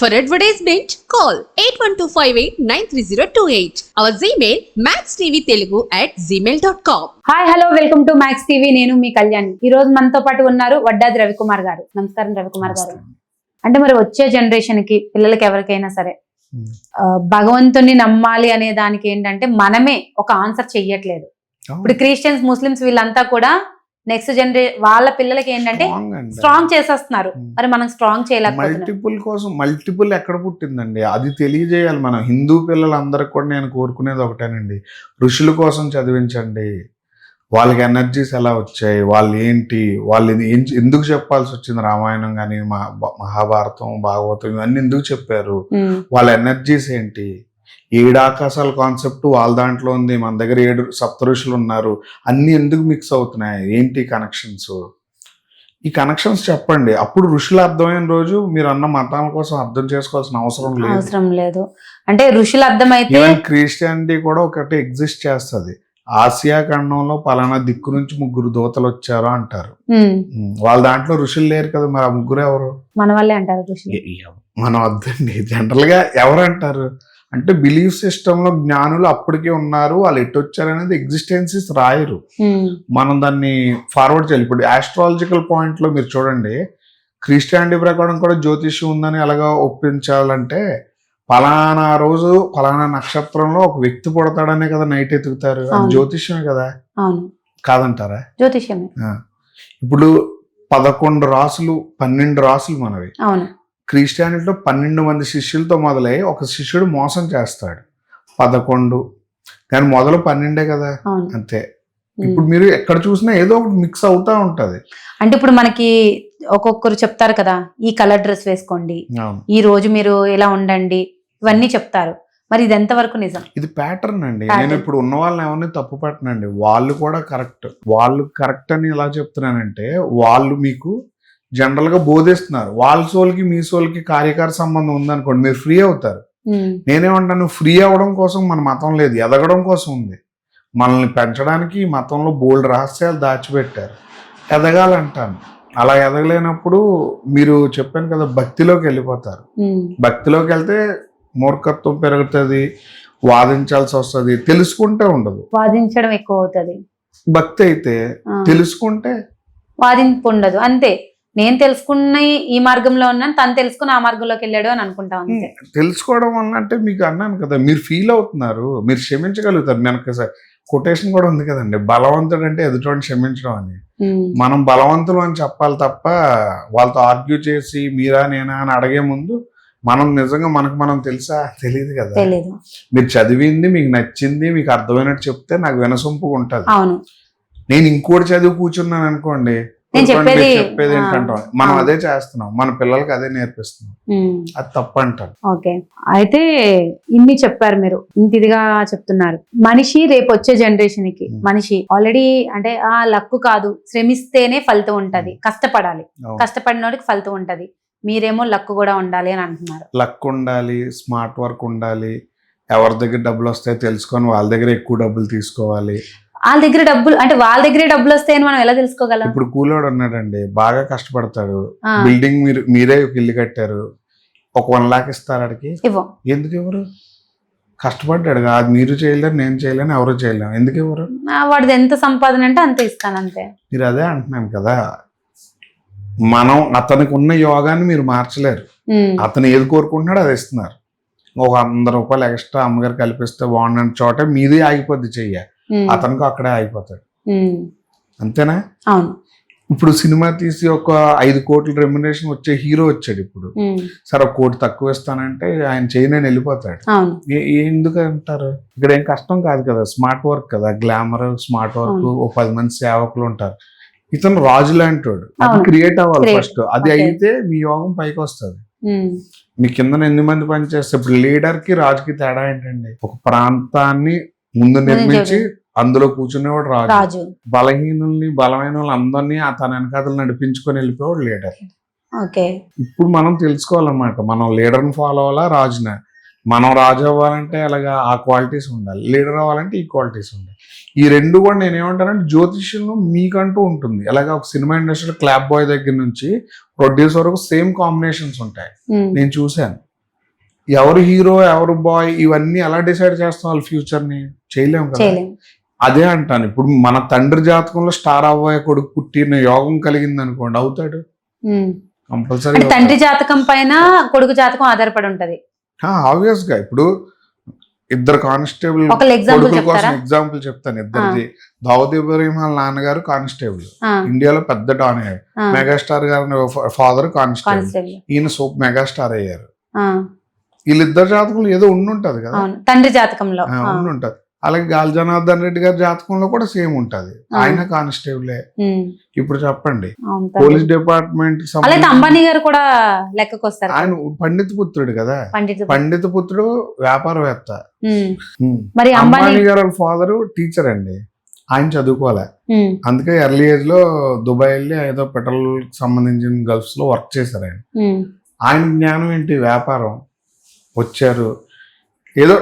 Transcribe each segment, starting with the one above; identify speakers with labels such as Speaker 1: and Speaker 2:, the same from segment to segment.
Speaker 1: For advertisement, call 8125893028. Our Gmail, maxtvtelugu at gmail.com.
Speaker 2: Hi hello welcome to Max TV నేను మీ కళ్యాణ్. ఈ రోజు మనతో పాటు ఉన్నారు వడ్డాది రవికుమార్ గారు. నమస్కారం రవికుమార్ గారు. అంటే మరి వచ్చే జనరేషన్కి పిల్లలకి ఎవరికైనా సరే. ఆ, భగవంతుని నమ్మాలి అనే దానికి ఏంటంటే మనమే ఒక ఆన్సర్ చెయ్యట్లేదు. ఇప్పుడు క్రిస్టియన్స్ ముస్లిమ్స్ వీళ్ళంతా కూడా నెక్స్ట్ జనరే వాళ్ళ పిల్లలకి ఏంటంటే స్ట్రాంగ్ చేసేస్తున్నారు.
Speaker 3: Hmm.
Speaker 2: మరి మనం స్ట్రాంగ్ చేయలేకపోతున్నాం.
Speaker 3: మల్టిపుల్ కోసం మల్టిపుల్ ఎక్కడ పుట్టిందండి? అది తెలియజేయాలి మనం. హిందూ పిల్లలందరికి కూడా నేను కోరుకునేది ఒకటేనండి. ఋషుల కోసం చదివించండి. వాళ్ళకి ఎనర్జీస్ ఎలా వచ్చాయి? వాళ్ళు ఏంటి? వాళ్ళు ఎందుకు చెప్పాల్సి వచ్చింది? రామాయణం కానీ మహాభారతం భాగవతం ఇవన్నీ ఎందుకు చెప్పారు?
Speaker 2: Hmm.
Speaker 3: వాళ్ళ ఎనర్జీస్ ఏంటి? ఏడు ఆకాశాల కాన్సెప్ట్ వాళ్ళ దాంట్లో ఉంది. మన దగ్గర ఏడు సప్త ఋషులు ఉన్నారు. అన్ని ఎందుకు మిక్స్ అవుతున్నాయి? ఏంటి కనెక్షన్స్ ఈ కనెక్షన్స్ చెప్పండి. అప్పుడు ఋషులు అర్థమైన రోజు మీరు అన్న మతాల కోసం అర్థం చేసుకోవాల్సిన అవసరం లేదు.
Speaker 2: అవసరం లేదు. అంటే ఋషులు అర్థమైతే
Speaker 3: క్రిస్టియానిటీ కూడా ఒకటి ఎగ్జిస్ట్ చేస్తుంది. ఆసియా ఖండంలో పలానా దిక్కు నుంచి ముగ్గురు దూతలు వచ్చారు అంటారు. వాళ్ళ దాంట్లో ఋషులు లేరు కదా మరి ఆ ముగ్గురు ఎవరు?
Speaker 2: మన వాళ్ళే అంటారు
Speaker 3: మనం వద్దండి. జనరల్గా ఎవరు అంటారు? అంటే బిలీఫ్ సిస్టమ్లో జ్ఞానులు అప్పటికే ఉన్నారు వాళ్ళు ఎటు వచ్చారు అనేది ఎగ్జిస్టెన్సీస్ రాయరు. మనం దాన్ని ఫార్వర్డ్ చేయాలి. ఇప్పుడు ఆస్ట్రాలజికల్ పాయింట్లో మీరు చూడండి క్రిస్టియానిటీ ప్రకారం కూడా జ్యోతిష్యం ఉందని ఎలాగ ఒప్పించాలంటే పలానా రోజు పలానా నక్షత్రంలో ఒక వ్యక్తి పుడతాడనే కదా నైట్ ఎతుకుతారు. జ్యోతిష్యమే కదా.
Speaker 2: అవును.
Speaker 3: కాదంటారా?
Speaker 2: జ్యోతిష్యమే.
Speaker 3: ఇప్పుడు పదకొండు రాసులు పన్నెండు రాసులు మనవి.
Speaker 2: అవును.
Speaker 3: క్రిస్టియానిటీలో పన్నెండు మంది శిష్యులతో మొదలై ఒక శిష్యుడు మోసం చేస్తాడు. పదకొండు. కానీ మొదలు పన్నెండే కదా? అంతే. ఇప్పుడు మీరు ఎక్కడ చూసినా ఏదో ఒకటి మిక్స్ అవుతా ఉంటది.
Speaker 2: అంటే ఇప్పుడు మనకి ఒక్కొక్కరు చెప్తారు కదా ఈ కలర్ డ్రెస్ వేసుకోండి. ఈ రోజు మీరు ఇలా ఉండండి ఇవన్నీ చెప్తారు. మరి ఇది ఎంతవరకు నిజం?
Speaker 3: ఇది ప్యాటర్న్ అండి. నేను ఇప్పుడు ఉన్న వాళ్ళని ఎవరిని తప్పు పట్టనండి. వాళ్ళు కూడా కరెక్ట్ వాళ్ళు కరెక్ట్ అని ఎలా చెప్తున్నానంటే వాళ్ళు మీకు జనరల్గా బోధిస్తున్నారు. వాళ్ళ సోల్కి మీ సోల్కి కార్యకార సంబంధం ఉందనుకోండి మీరు ఫ్రీ అవుతారు. నేనేమంటాను ఫ్రీ అవ్వడం కోసం మన మతం లేదు ఎదగడం కోసం ఉంది. మనల్ని పెంచడానికి ఈ మతంలో బోల్డ్ రహస్యాలు దాచిపెట్టారు. ఎదగాలంటాను. అలా ఎదగలేనప్పుడు మీరు చెప్పాను కదా భక్తిలోకి వెళ్ళిపోతారు. భక్తిలోకి వెళ్తే మూర్ఖత్వం పెరుగుతుంది వాదించాల్సి వస్తుంది తెలుసుకుంటే ఉండదు.
Speaker 2: వాదించడం ఎక్కువ అవుతుంది.
Speaker 3: భక్తి అయితే తెలుసుకుంటే
Speaker 2: వాదింపు ఉండదు. అంతే. నేను తెలుసుకున్న ఈ మార్గంలో ఉన్నాను తను తెలుసుకుని ఆ మార్గంలోకి వెళ్ళాడు అని అనుకుంటాం
Speaker 3: తెలుసుకోవడం వల్ల అంటే మీకు అన్నాను కదా మీరు ఫీల్ అవుతున్నారు మీరు క్షమించగలుగుతారు. మనకు కొటేషన్ కూడా ఉంది కదండి బలవంతుడు అంటే ఎదుటివాడిని క్షమించడం అని. మనం బలవంతులు అని చెప్పాలి తప్ప వాళ్ళతో ఆర్గ్యూ చేసి మీరా నేనా అని అడిగే ముందు మనం నిజంగా మనకు మనం తెలుసా? తెలియదు కదా. మీరు చదివింది మీకు నచ్చింది మీకు అర్థమైనట్టు చెప్తే నాకు వినసొంపుగా ఉంటది. నేను ఇంకోటి చదివి కూర్చున్నాను అనుకోండి
Speaker 2: నేను చెప్పేది-
Speaker 3: చెప్పేది ఏంటంటాం మనం. అదే చేస్తున్నాం. మన పిల్లలకి అదే నేర్పిస్తున్నాం. అది తప్పు అంటాను
Speaker 2: ఓకే. అయితే ఇన్ని చెప్పారు మీరు. ఇంత ఇదిగా చెప్తున్నారు. మనిషి రేపు వచ్చే
Speaker 3: జనరేషన్కి.
Speaker 2: మనిషి ఆల్రెడీ అంటే ఆ లక్కు కాదు శ్రమిస్తేనే ఫలితం ఉంటది. కష్టపడాలి.
Speaker 3: అవును.
Speaker 2: కష్టపడినోడికి ఫలితం ఉంటది. మీరేమో లక్కు కూడా ఉండాలి అని అంటున్నారు.
Speaker 3: లక్ ఉండాలి స్మార్ట్ వర్క్ ఉండాలి ఎవరి దగ్గర డబ్బులు వస్తాయో తెలుసుకొని వాళ్ళ దగ్గర ఎక్కువ డబ్బులు తీసుకోవాలి.
Speaker 2: వాళ్ళ దగ్గర డబ్బులు అంటే వాళ్ళ దగ్గరే డబ్బులు వస్తాయని మనం ఎలా తెలుసుకోగలం?
Speaker 3: ఇప్పుడు కూలోడు ఉన్నాడండి బాగా కష్టపడతాడు. బిల్డింగ్ మీరు మీరే ఒక ఇల్లు కట్టారు. ఒక వన్ లాక్ ఇస్తారు ఆడికి. ఎందుకు ఎవరు కష్టపడ్డాడు అది మీరు చేయలేరు నేను చేయలేను ఎవరు చేయలేము ఎందుకు ఎవరు
Speaker 2: ఆ, వాడిది ఎంత సంపాదన అంటే అంత ఇస్తాను అంతే.
Speaker 3: మీరు అదే అంటున్నాను కదా మనం అతనికి ఉన్న యోగాన్ని మీరు మార్చలేరు. అతను ఏది కోరుకుంటున్నాడో అది ఇస్తున్నారు. ఒక వంద రూపాయలు ఎక్స్ట్రా అమ్మగారు కల్పిస్తే బాగుండని చోట మీది ఆగిపోద్ది చెయ్య.
Speaker 2: ఉమ్,
Speaker 3: అతనికి అక్కడే ఆగిపోతాడు. అంతేనా?
Speaker 2: అవును.
Speaker 3: ఇప్పుడు సినిమా తీసి ఒక ఐదు కోట్ల రెమ్యునరేషన్ వచ్చే హీరో వచ్చాడు ఇప్పుడు. సరే ఒక కోటి తక్కువ ఇస్తానంటే ఆయన చేయనని వెళ్ళిపోతాడు. ఎందుకు అంటారు? ఇక్కడ ఏం కష్టం కాదు కదా స్మార్ట్ వర్క్ కదా గ్లామర్ స్మార్ట్ వర్క్. ఓ పది మంది సేవకులు ఉంటారు. ఇతను రాజు లాంటి వాడు అది. క్రియేట్ అవ్వాలి. ఫస్ట్ అది. అయితే మీ యోగం పైకి వస్తుంది. మీ కింద ఎన్ని మంది పనిచేస్తారు? ఇప్పుడు లీడర్కి రాజుకి తేడా ఏంటండి? ఒక ప్రాంతాన్ని ముందు నిర్మించి అందులో కూర్చునేవాడు రాజు.
Speaker 2: రాజు.
Speaker 3: బలహీనుల్ని బలమైన వాళ్ళు అందరినీ ఆ తన వెనకాతలు నడిపించుకొని వెళ్ళిపోయాడు లీడర్.
Speaker 2: ఓకే.
Speaker 3: ఇప్పుడు మనం తెలుసుకోవాలన్నమాట మనం లీడర్ని ఫాలో అవ్వాలా రాజున? మనం రాజు అవ్వాలంటే అలాగా ఆ క్వాలిటీస్ ఉండాలి లీడర్ అవ్వాలంటే ఈ క్వాలిటీస్ ఉండాలి. ఈ రెండు కూడా నేను ఏమంటానంటే జ్యోతిష్యంలో మీకంటూ ఉంటుంది. అలాగే ఒక సినిమా ఇండస్ట్రీలో క్లాప్ బాయ్ దగ్గర నుంచి ప్రొడ్యూసర్ వరకు సేమ్ కాంబినేషన్స్ ఉంటాయి. నేను చూశాను. ఎవరు హీరో ఎవరు బాయ్ ఇవన్నీ ఎలా డిసైడ్ చేస్తాం వాళ్ళ ఫ్యూచర్ని చేయలేము కదా అదే అంటాను. ఇప్పుడు మన తండ్రి జాతకంలో స్టార్ అవ్వయ్య కొడుకు పుట్టిన యోగం కలిగింది అనుకోండి అవుతాడు. కంపల్సరీ
Speaker 2: తండ్రి జాతకం పైన కొడుకు జాతకం ఆధారపడి ఉంటది.
Speaker 3: ఆబ్వియస్గా. ఇప్పుడు ఇద్దరు కానిస్టేబుల్ కొడుకుల కోసం ఎగ్జాంపుల్ చెప్తాను ఇద్దరిది. దావుద్ ఇబ్రహీం వాళ్ళ నాన్నగారు కానిస్టేబుల్. ఇండియాలో పెద్ద డాన్ అయ్యారు మెగాస్టార్ గారి ఫాదర్ కానిస్టేబుల్. ఈయన సూప్ మెగాస్టార్ అయ్యారు. వీళ్ళిద్దరు జాతకంలో ఏదో ఉండుంటది కదా?
Speaker 2: తండ్రి జాతకంలో.
Speaker 3: ఉండుంటది. అలాగే గాలి జనార్దన్ రెడ్డి గారి జాతకంలో కూడా సేమ్ ఉంటది. ఆయన కానిస్టేబులే. ఇప్పుడు చెప్పండి. పోలీస్. డిపార్ట్మెంట్
Speaker 2: అంబానీ గారు కూడా లెక్కకు వస్తారు
Speaker 3: ఆయన పండిత పుత్రుడు కదా?
Speaker 2: పండిత
Speaker 3: పుత్రుడు. వ్యాపారవేత్త.
Speaker 2: మరి అంబానీ
Speaker 3: గారు ఫాదర్ టీచర్ అండి. ఆయన చదువుకోలే అందుకే ఎర్లీ ఏజ్లో దుబాయ్ వెళ్ళి ఏదో పెట్రోల్ సంబంధించిన గల్ఫ్స్లో వర్క్ చేశారు ఆయన. ఆయన జ్ఞానం ఏంటి? వ్యాపారం. వచ్చారు. ఏదో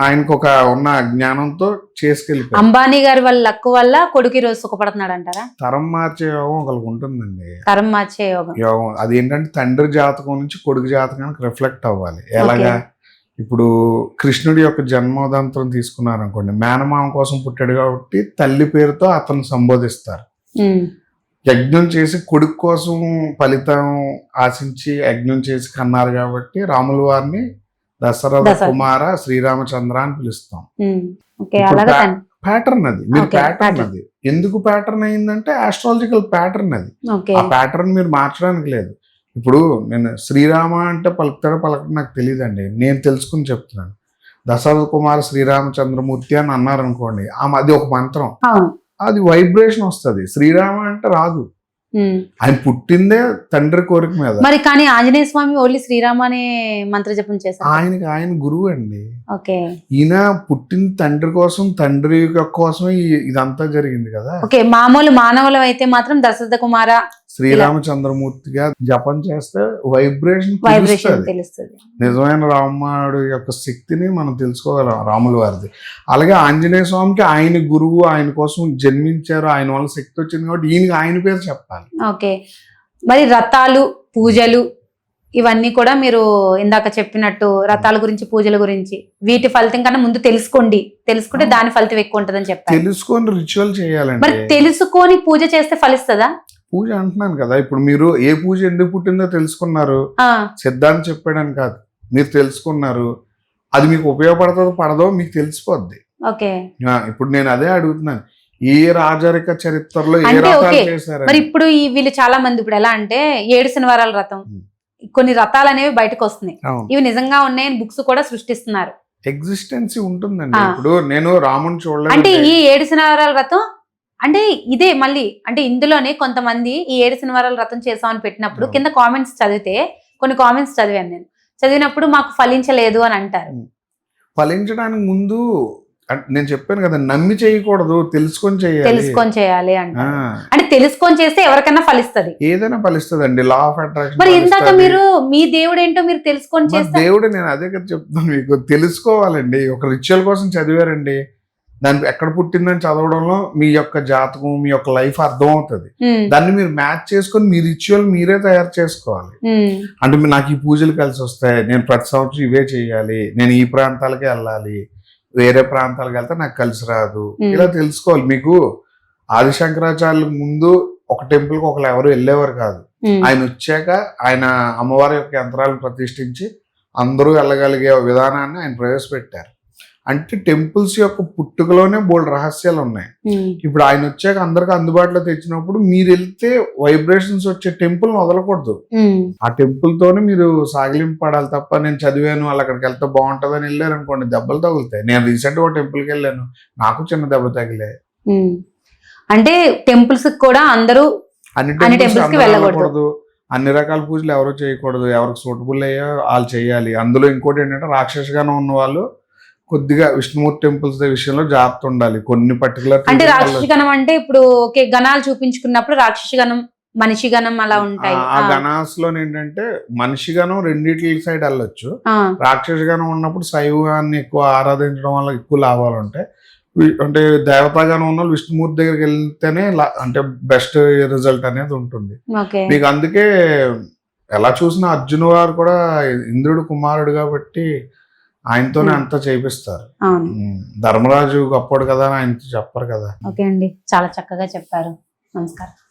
Speaker 3: ఆయనకు ఒక ఉన్న జ్ఞానంతో చేసుకెళ్ళిపోయారు.
Speaker 2: అంబానీ గారి వాళ్ళ లక్కు వల్ల కొడుకు ఈ రోజు సుఖపడుతున్నాడు అంటారా
Speaker 3: తరం మార్చే యోగం ఒకరికి ఉంటుందండి.
Speaker 2: తరం మార్చే యోగం.
Speaker 3: యోగం. అది ఏంటంటే తండ్రి జాతకం నుంచి కొడుకు జాతకానికి రిఫ్లెక్ట్ అవ్వాలి. ఎలాగా? ఇప్పుడు కృష్ణుడి యొక్క జన్మోదంతం తీసుకున్నారనుకోండి మేనమామ కోసం పుట్టాడు కాబట్టి తల్లి పేరుతో అతను సంబోధిస్తారు. యజ్ఞం చేసి కొడుకు కోసం ఫలితం ఆశించి యజ్ఞం చేసి కన్నారు కాబట్టి రాముల వారిని దశరథ. కుమార శ్రీరామచంద్ర అని పిలుస్తాం. ప్యాటర్న్ అది. మీరు ప్యాటర్న్. అది. ఎందుకు ప్యాటర్న్ అయిందంటే ఆస్ట్రాలజికల్ ప్యాటర్న్ అది. ఆ ప్యాటర్న్ మీరు మార్చడానికి లేదు. ఇప్పుడు నేను శ్రీరామ అంటే పలుకుతాడో పలకడం నాకు తెలియదండి. నేను తెలుసుకుని చెప్తున్నాను. దశరథ కుమార్ శ్రీరామచంద్రమూర్తి అని అన్నారు అనుకోండి అది ఒక మంత్రం. అది వైబ్రేషన్ వస్తది. శ్రీరామ అంటే రాదు. ఆయన పుట్టిందే తండ్రి కోరిక మీద.
Speaker 2: మరి కానీ ఆంజనేయ స్వామి ఓన్లీ శ్రీరామ అనే మంత్ర జపం చేశారు.
Speaker 3: ఆయనకి ఆయన గురువు అండి.
Speaker 2: ఓకే.
Speaker 3: ఈయన పుట్టిన తండ్రి కోసం తండ్రి ఈ- ఇదంతా జరిగింది కదా.
Speaker 2: ఓకే మామూలు మానవులు అయితే మాత్రం దశరథ కుమార
Speaker 3: శ్రీరామచంద్రమూర్తిగా జపం చేస్తే వైబ్రేషన్
Speaker 2: తెలుస్తుంది.
Speaker 3: నిజమైన రాముడు యొక్క శక్తిని మనం తెలుసుకోగలం రాముల వారిది. అలాగే ఆంజనేయ స్వామికి ఆయన గురువు ఆయన కోసం జన్మించారు ఆయన వల్ల శక్తి వచ్చింది కాబట్టి ఈయనకి ఆయన పేరు చెప్పాలి.
Speaker 2: ఓకే. మరి రథాలు పూజలు ఇవన్నీ కూడా మీరు ఇందాక చెప్పినట్టు రథాల గురించి పూజల గురించి వీటి ఫలితం కన్నా ముందు తెలుసుకోండి. తెలుసుకుంటే దాని ఫలితం ఎక్కువ ఉంటుందని చెప్పారు
Speaker 3: తెలుసుకొని రిచువల్
Speaker 2: మరి
Speaker 3: చేయాలండి
Speaker 2: తెలుసుకొని పూజ చేస్తే ఫలిస్తుందా?
Speaker 3: పూజ అంటున్నాను కదా. ఇప్పుడు మీరు ఏ పూజ ఎందుకు పుట్టిందో తెలుసుకున్నారు. సిద్ధాంతం చెప్పాడని కాదు. మీరు తెలుసుకున్నారు. అది మీకు ఉపయోగపడుతుందో పడదో మీకు తెలిసిపోద్ది. ఇప్పుడు నేను అదే అడుగుతున్నాను. ఏ రాజరిక చరిత్రలో ఏ
Speaker 2: అంటే
Speaker 3: రథాలు. చేశారు
Speaker 2: మరి ఇప్పుడు ఈ వీళ్ళు చాలా మంది ఇప్పుడు ఎలా అంటే ఏడు శనివారాల రథం. కొన్ని రథాలు అనేవి బయటకు వస్తున్నాయి. ఇవి నిజంగా ఉన్నాయని బుక్స్ కూడా సృష్టిస్తున్నారు.
Speaker 3: ఎగ్జిస్టెన్సీ ఉంటుందండి. ఇప్పుడు నేను రాముని
Speaker 2: అంటే
Speaker 3: చూడలేదు
Speaker 2: ఈ ఏడు శనివారాల రథం అంటే ఇదే మళ్ళీ అంటే ఇందులోనే కొంతమంది ఈ ఏడు శనివారాల రథం చేసామని పెట్టినప్పుడు. కింద కామెంట్స్ చదివితే కొన్ని కామెంట్స్ చదివాను నేను. చదివినప్పుడు మాకు ఫలించలేదు అని అంటారు.
Speaker 3: ఫలించడానికి ముందు నేను చెప్పాను కదా నమ్మి చేయకూడదు తెలుసుకొని చేయాలి.
Speaker 2: తెలుసుకొని చేయాలి
Speaker 3: ఆ,
Speaker 2: అంటారు అంటే తెలుసుకొని చేస్తే ఎవరికైనా ఫలిస్తది.
Speaker 3: ఏదైనా ఫలిస్తుందండి లా ఆఫ్ అట్రాక్షన్
Speaker 2: మరి ఇందాక మీరు మీ దేవుడు ఏంటో మీరు తెలుసుకొని చేస్తే
Speaker 3: దేవుడు నేను అదే కదా చెప్తాను మీకు. తెలుసుకోవాలండి ఒక రిచువల్ కోసం చదివారండి. దాని ఎక్కడ పుట్టిందని చదవడంలో మీ యొక్క జాతకం మీ యొక్క లైఫ్ అర్థం అవుతుంది దాన్ని మీరు మ్యాచ్ చేసుకొని మీ రిచువల్ మీరే తయారు చేసుకోవాలి. అంటే మీరు నాకు ఈ పూజలు కలిసి వస్తాయి నేను ప్రతి సంవత్సరం ఇవే చేయాలి నేను ఈ ప్రాంతాలకే వెళ్ళాలి వేరే ప్రాంతాలకు వెళ్తే నాకు కలిసి రాదు. ఇలా తెలుసుకోవాలి. మీకు ఆదిశంకరాచార్యుల ముందు ఒక టెంపుల్కి ఒకరు ఎవరు వెళ్ళేవారు కాదు. ఆయన వచ్చాక ఆయన అమ్మవారి యొక్క యంత్రాలను ప్రతిష్ఠించి అందరూ వెళ్ళగలిగే విధానాన్ని ఆయన ప్రవేశపెట్టారు. అంటే టెంపుల్స్ యొక్క పుట్టుకలోనే బోల్డ్ రహస్యాలు ఉన్నాయి.
Speaker 2: ఉమ్,
Speaker 3: ఇప్పుడు ఆయన వచ్చాక అందరికి అందుబాటులో తెచ్చినప్పుడు మీరు వెళ్తే వైబ్రేషన్స్ వచ్చే టెంపుల్ వదలకూడదు.
Speaker 2: ఉమ్,
Speaker 3: ఆ టెంపుల్ తోనే మీరు సాగిలింపడాలి తప్ప నేను చదివాను వాళ్ళు అక్కడికి వెళ్తే బాగుంటుందని వెళ్ళారు అనుకోండి దెబ్బలు తగులుతాయి. నేను రీసెంట్గా టెంపుల్కి వెళ్ళాను నాకు చిన్న దెబ్బ తగిలే
Speaker 2: ఉమ్. అంటే టెంపుల్స్ కూడా అందరూ
Speaker 3: అన్ని
Speaker 2: టెంపుల్స్కి వెళ్ళకూడదు.
Speaker 3: అన్ని రకాల పూజలు ఎవరు చేయకూడదు ఎవరికి సూటబుల్ అయ్యో వాళ్ళు చేయాలి. అందులో ఇంకోటి ఏంటంటే రాక్షసగానం ఉన్న వాళ్ళు కొద్దిగా విష్ణుమూర్తి టెంపుల్స్ విషయంలో జాగ్రత్త ఉండాలి. కొన్ని పర్టికులర్
Speaker 2: అంటే రాక్షస గణం అంటే ఇప్పుడు ఓకే గణాలు చూపించుకున్నప్పుడు రాక్షస గణం మనిషి గణం అలా ఉంటాయి.
Speaker 3: ఆ గణాస్లో ఏంటంటే మనిషి గణం రెండిటి సైడ్ వెళ్ళొచ్చు. రాక్షస గణం ఉన్నప్పుడు శైవాన్ని ఎక్కువ ఆరాధించడం వల్ల ఎక్కువ లాభాలు ఉంటాయి. అంటే దేవతాగానం ఉన్న వాళ్ళు విష్ణుమూర్తి దగ్గరికి వెళ్తేనే అంటే బెస్ట్ రిజల్ట్ అనేది ఉంటుంది. మీకు అందుకే ఎలా చూసినా అర్జున్ వారు కూడా ఇంద్రుడు కుమారుడు కాబట్టి ఆయనతోనే. అంతా చేపిస్తారు.
Speaker 2: అవును.
Speaker 3: ధర్మరాజు గొప్పడు కదా అని ఆయనతో చెప్పరు కదా.
Speaker 2: ఓకే అండి. చాలా చక్కగా చెప్పారు. నమస్కారం.